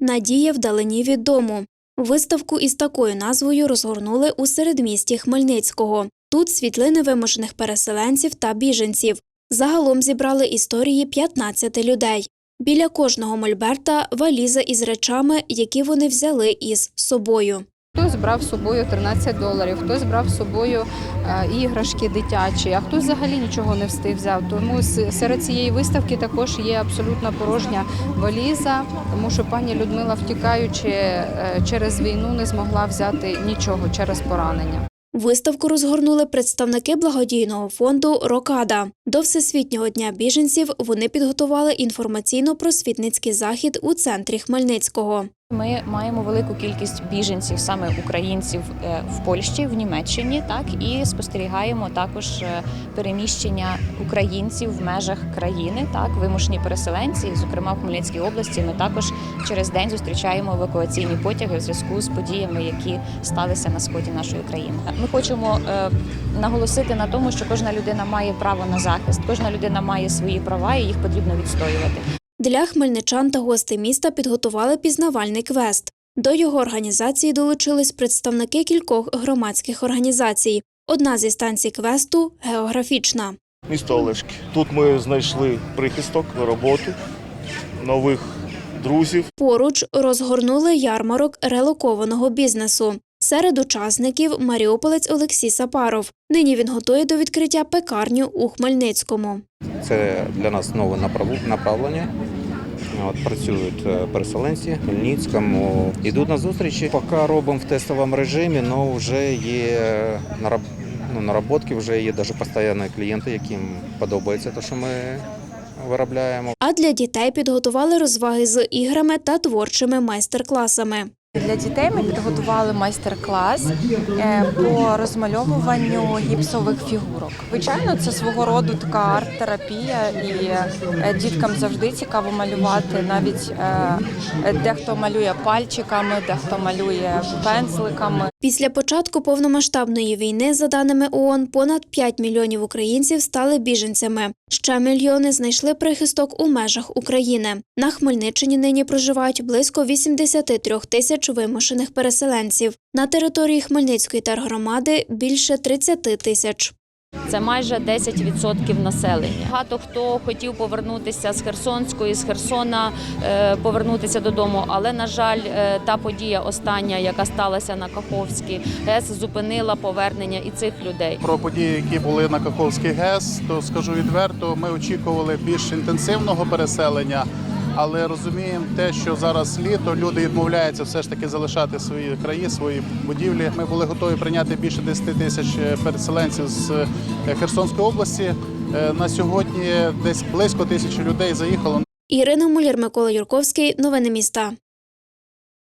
Надія вдалині від дому. Виставку із такою назвою розгорнули у середмісті Хмельницького. Тут світлини вимушених переселенців та біженців. Загалом зібрали історії 15 людей. Біля кожного мольберта валіза із речами, які вони взяли із собою. Хтось брав з собою 13 доларів, хтось брав з собою е, іграшки дитячі, а хтось взагалі нічого не встиг взяв. Тому серед цієї виставки також є абсолютно порожня валіза, тому що пані Людмила, втікаючи е, через війну, не змогла взяти нічого через поранення. Виставку розгорнули представники благодійного фонду Рокада. До Всесвітнього дня біженців вони підготували інформаційно-просвітницький захід у центрі Хмельницького. Ми маємо велику кількість біженців, саме українців е, в Польщі, в Німеччині, так і спостерігаємо також е, переміщення українців в межах країни, так вимушені переселенці. Зокрема, в Хмельницькій області ми також через день зустрічаємо евакуаційні потяги в зв'язку з подіями, які сталися на сході нашої країни. Ми хочемо е, наголосити на тому, що кожна людина має право на захист, кожна людина має свої права, і їх потрібно відстоювати. Для хмельничан та гостей міста підготували пізнавальний квест. До його організації долучились представники кількох громадських організацій. Одна зі станцій квесту географічна. місто Олешки. Тут ми знайшли прихисток, роботу, нових друзів. Поруч розгорнули ярмарок релокованого бізнесу. Серед учасників маріуполець Олексій Сапаров. Нині він готує до відкриття пекарню у Хмельницькому. Це для нас нове направ- направлення. От, працюють е, переселенці в Хмельницькому. Йдуть на зустрічі. Поки робимо в тестовому режимі, але вже є нараб... ну, наработки, вже є навіть постійні клієнти, яким подобається те, що ми виробляємо. А для дітей підготували розваги з іграми та творчими майстер-класами. Для дітей ми підготували майстер-клас е, по розмальовуванню гіпсових фігурок. Звичайно, це свого роду така арт-терапія, і е, діткам завжди цікаво малювати. Навіть е, дехто малює пальчиками, дехто малює пензликами. Після початку повномасштабної війни, за даними ООН, понад 5 мільйонів українців стали біженцями. Ще мільйони знайшли прихисток у межах України. На Хмельниччині нині проживають близько 83 тисяч вимушених переселенців. На території Хмельницької тергромади більше 30 тисяч. Це майже 10% населення. Багато хто хотів повернутися з Херсонської, з Херсона е, повернутися додому, але на жаль, е, та подія остання, яка сталася на Каховській ГЕС, зупинила повернення і цих людей. Про події, які були на Каховський ГЕС, то скажу відверто, ми очікували більш інтенсивного переселення, але розуміємо те, що зараз літо люди відмовляються все ж таки залишати свої краї, свої будівлі. Ми були готові прийняти більше 10 тисяч переселенців з е, Херсонської області. Е, На сьогодні десь близько тисячі людей заїхало. Ірина Муляр, Микола Юрковський. Новини міста.